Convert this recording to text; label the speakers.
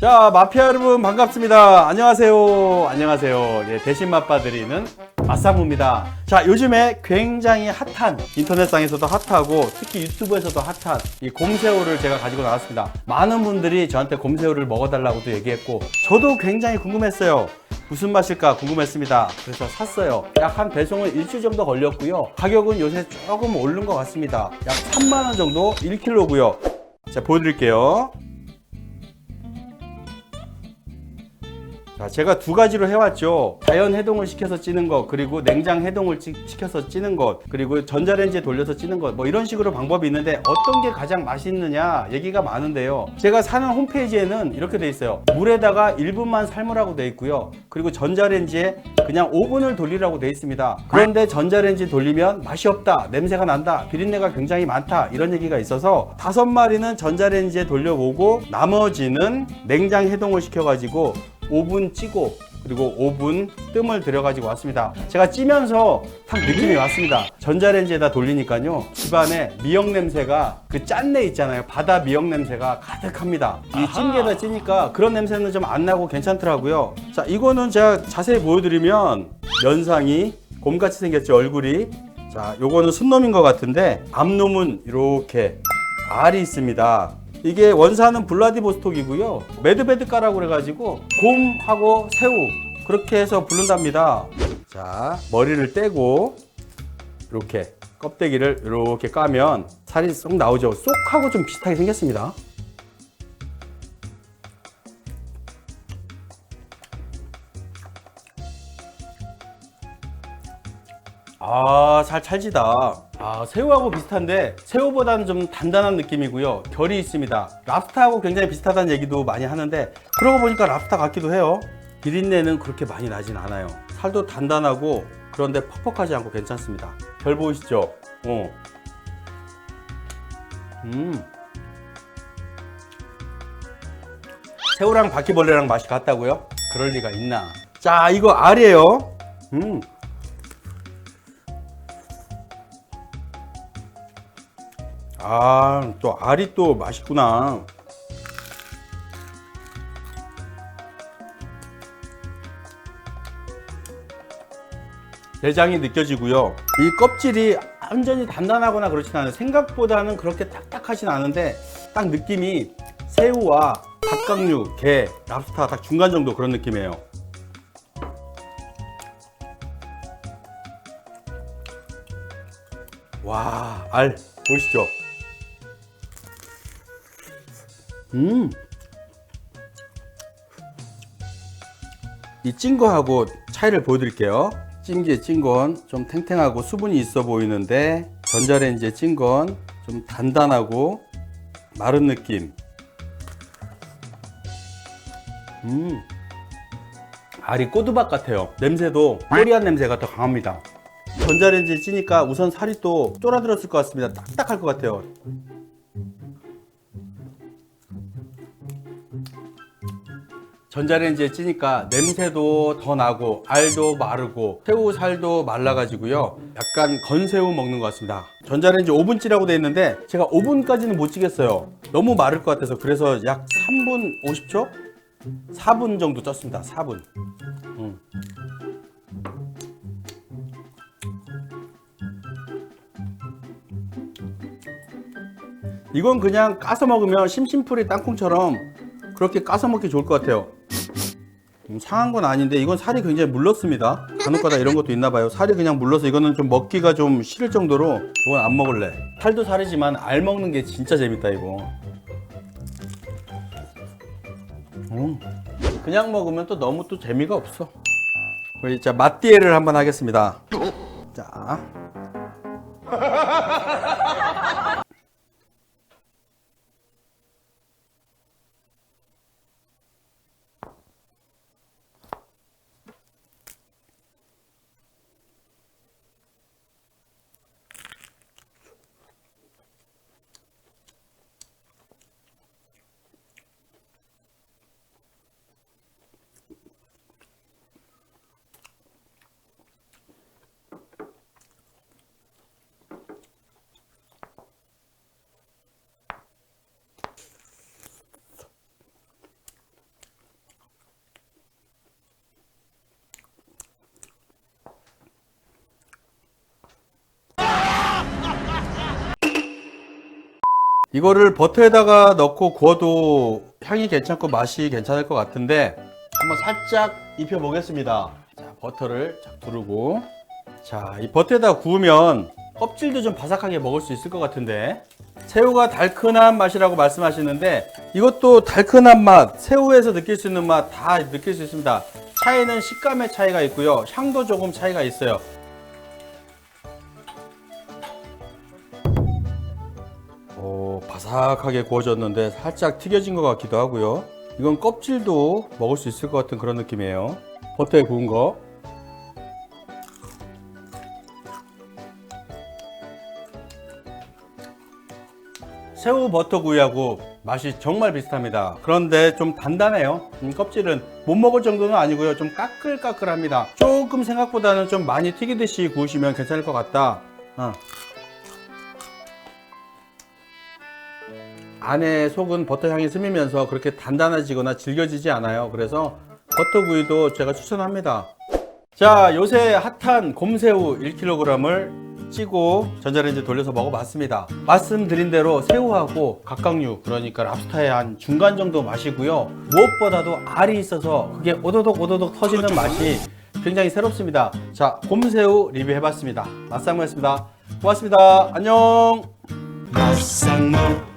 Speaker 1: 자, 마피아 여러분 반갑습니다. 안녕하세요. 안녕하세요. 예, 대신 맛봐드리는 맛상무입니다. 자, 요즘에 굉장히 핫한 인터넷상에서도 핫하고 특히 유튜브에서도 핫한 이 곰새우를 제가 가지고 나왔습니다. 많은 분들이 저한테 곰새우를 먹어달라고도 얘기했고 저도 굉장히 궁금했어요. 무슨 맛일까 궁금했습니다. 그래서 샀어요. 약 한 배송은 일주일 정도 걸렸고요. 가격은 요새 조금 오른 것 같습니다. 약 3만 원 정도 1kg고요. 자, 보여드릴게요. 자, 제가 두 가지로 해왔죠. 자연 해동을 시켜서 찌는 것, 그리고 냉장 해동을 찌- 시켜서 찌는 것, 그리고 전자레인지에 돌려서 찌는 것, 뭐 이런 식으로 방법이 있는데 어떤 게 가장 맛있느냐 얘기가 많은데요. 제가 사는 홈페이지에는 이렇게 돼 있어요. 물에다가 1분만 삶으라고 돼 있고요. 그리고 전자레인지에 그냥 5분을 돌리라고 돼 있습니다. 그런데 전자레인지 돌리면 맛이 없다, 냄새가 난다, 비린내가 굉장히 많다 이런 얘기가 있어서 다섯 마리는 전자레인지에 돌려보고 나머지는 냉장 해동을 시켜가지고 5분 찌고 그리고 5분 뜸을 들여가지고 왔습니다. 제가 찌면서 딱 느낌이 왔습니다. 전자레인지에다 돌리니까요. 집안에 미역 냄새가 그 짠내 있잖아요. 바다 미역 냄새가 가득합니다. 이 찜기에다 찌니까 그런 냄새는 좀 안 나고 괜찮더라고요. 자, 이거는 제가 자세히 보여드리면 면상이 곰같이 생겼죠, 얼굴이. 자, 요거는 순놈인 것 같은데 앞놈은 이렇게 알이 있습니다. 이게 원산은 블라디보스톡이고요. 메드베드가라고 그래가지고 곰하고 새우 그렇게 해서 부른답니다. 자 머리를 떼고 이렇게 껍데기를 이렇게 까면 살이 쏙 나오죠. 쏙하고 좀 비슷하게 생겼습니다. 아, 살 찰지다. 아, 새우하고 비슷한데 새우보다는 좀 단단한 느낌이고요. 결이 있습니다. 랍스타하고 굉장히 비슷하다는 얘기도 많이 하는데 그러고 보니까 랍스타 같기도 해요. 비린내는 그렇게 많이 나진 않아요. 살도 단단하고 그런데 퍽퍽하지 않고 괜찮습니다. 결 보이시죠? 어. 음. 새우랑 바퀴벌레랑 맛이 같다고요? 그럴 리가 있나? 자, 이거 알이에요. 음. 아, 또 알이 또 맛있구나. 내장이 느껴지고요. 이 껍질이 완전히 단단하거나 그렇진 않아요. 생각보다는 그렇게 딱딱하진 않은데 딱 느낌이 새우와 갑각류, 게, 랍스타 딱 중간 정도 그런 느낌이에요. 와, 알 보이시죠? 음. 이 찐 거하고 차이를 보여드릴게요. 찐게 찐 건 좀 탱탱하고 수분이 있어 보이는데 전자레인지에 찐 건 좀 단단하고 마른 느낌. 음. 알이 꼬두박 같아요. 냄새도 꼬리한 냄새가 더 강합니다. 전자레인지에 찌니까 우선 살이 또 쫄아들었을 것 같습니다. 딱딱할 것 같아요. 전자레인지에 찌니까 냄새도 더 나고 알도 마르고 새우 살도 말라가지고요. 약간 건새우 먹는 것 같습니다. 전자레인지 5분 찌라고 돼 있는데 제가 5분까지는 못 찌겠어요. 너무 마를 것 같아서 그래서 약 3분 50초? 4분 정도 쪘습니다. 4분. 음. 이건 그냥 까서 먹으면 심심풀이 땅콩처럼 그렇게 까서 먹기 좋을 것 같아요. 음, 상한 건 아닌데 이건 살이 굉장히 물렀습니다. 간혹가다 이런 것도 있나 봐요. 살이 그냥 물러서 이거는 좀 먹기가 좀 싫을 정도로 이건 안 먹을래. 살도 살이지만 알 먹는 게 진짜 재밌다 이거. 음, 그냥 먹으면 또 너무 또 재미가 없어. 우리 자 맛디에를 한번 하겠습니다. 자. 이거를 버터에다가 넣고 구워도 향이 괜찮고 맛이 괜찮을 것 같은데 한번 살짝 입혀 보겠습니다. 자, 버터를 쫙 두르고 자, 이 버터에다 구우면 껍질도 좀 바삭하게 먹을 수 있을 것 같은데 새우가 달큰한 맛이라고 말씀하시는데 이것도 달큰한 맛, 새우에서 느낄 수 있는 맛 다 느낄 수 있습니다. 차이는 식감의 차이가 있고요. 향도 조금 차이가 있어요. 오, 바삭하게 구워졌는데 살짝 튀겨진 것 같기도 하고요. 이건 껍질도 먹을 수 있을 것 같은 그런 느낌이에요. 버터에 구운 거. 새우 버터구이하고 맛이 정말 비슷합니다. 그런데 좀 단단해요. 음, 껍질은 못 먹을 정도는 아니고요. 좀 까끌까끌합니다. 조금 생각보다는 좀 많이 튀기듯이 구우시면 괜찮을 것 같다. 어. 안에 속은 버터 향이 스미면서 그렇게 단단해지거나 질겨지지 않아요. 그래서 버터구이도 제가 추천합니다. 자, 요새 핫한 곰새우 1kg을 찌고 전자레인지 돌려서 먹어봤습니다. 말씀드린 대로 새우하고 각각류, 그러니까 랍스타의 한 중간 정도 맛이고요. 무엇보다도 알이 있어서 그게 오도독 오도독 터지는 맛이 굉장히 새롭습니다. 자, 곰새우 리뷰해봤습니다. 맛상무였습니다. 고맙습니다. 안녕.
Speaker 2: 맛상무